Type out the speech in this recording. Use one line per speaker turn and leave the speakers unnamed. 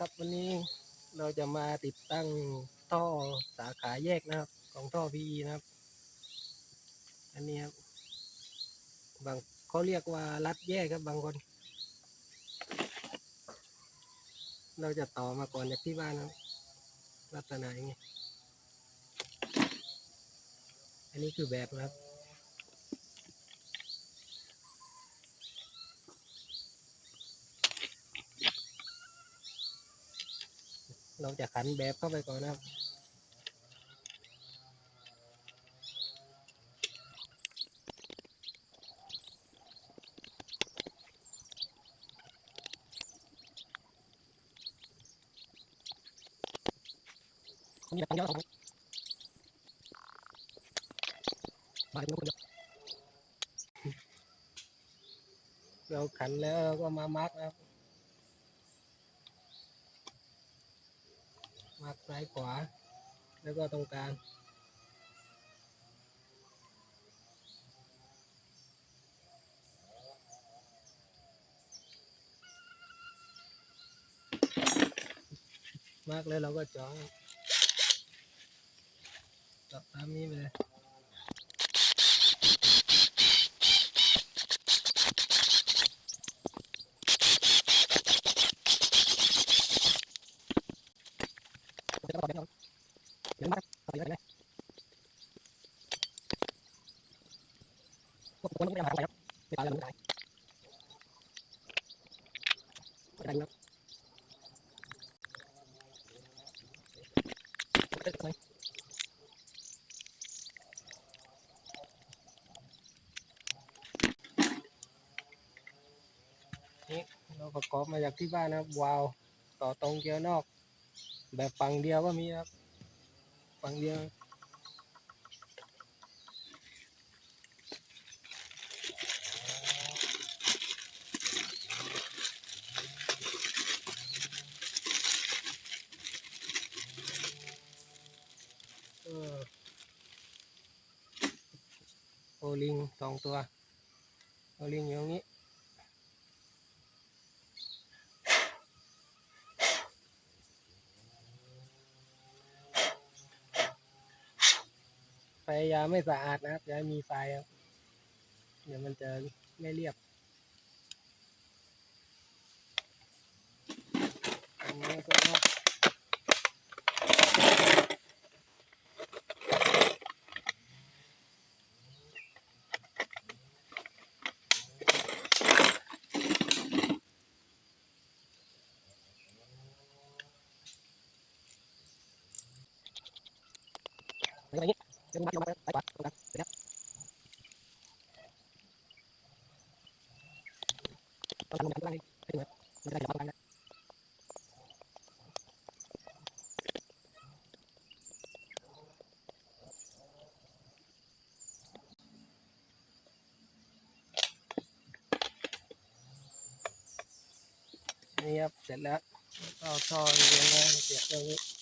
ครับวันนี้เราจะมาติดตั้งท่อสาขาแยกนะครับ ของท่อ PE นะครับ อันนี้ครับบางเขาเรียกว่ารัดแยกครับบางคน เราจะต่อมาก่อนจากที่บ้านนะรับลักษณะอย่างนี้อันนี้คือแบบนะครับ เราจะขันแบบเข้าไปก่อนนะครับมจะตั้งเยอะของมาถึงคนเดียวเราขันแล้วก็มามาร์กนะครับ มากซ้ายขวา แล้วก็ตรงกลางมากแล้วเราก็จ่อเจาะตามนี้ไปเลย ผมจะประก อบแบบนี้เดี๋ยวมาต่อไปเลยพวกคนไม่ได้มาหาอะไรครับไม่ตายแล้วไม่ตายไม่ได้ครับนี่เราประกอบมาจากที่บ้านนะครับวาว ต่อตรงเกียร์นอก แบบฝั่งเดียวก็มีครับฝั่งเดียวโอลิงสองตัว โอลิงอยู่ตรงนี้ พยายามไม่สะอาดนะครับอย่ามีทรายครับเดี๋ยวมันจะไม่เรียบอันนี้ก็อะไรอย่างนี้เดี๋ย เดี๋ยวมาไปกว่าตรงนั้นเดี๋ยวต้องทำแบบนี้ให้ดูครับมันจะได้เห็นความต่างนะนี่ครับเสร็จแล้วก็เอาท่อเรียงไว้เสียบตรงนี้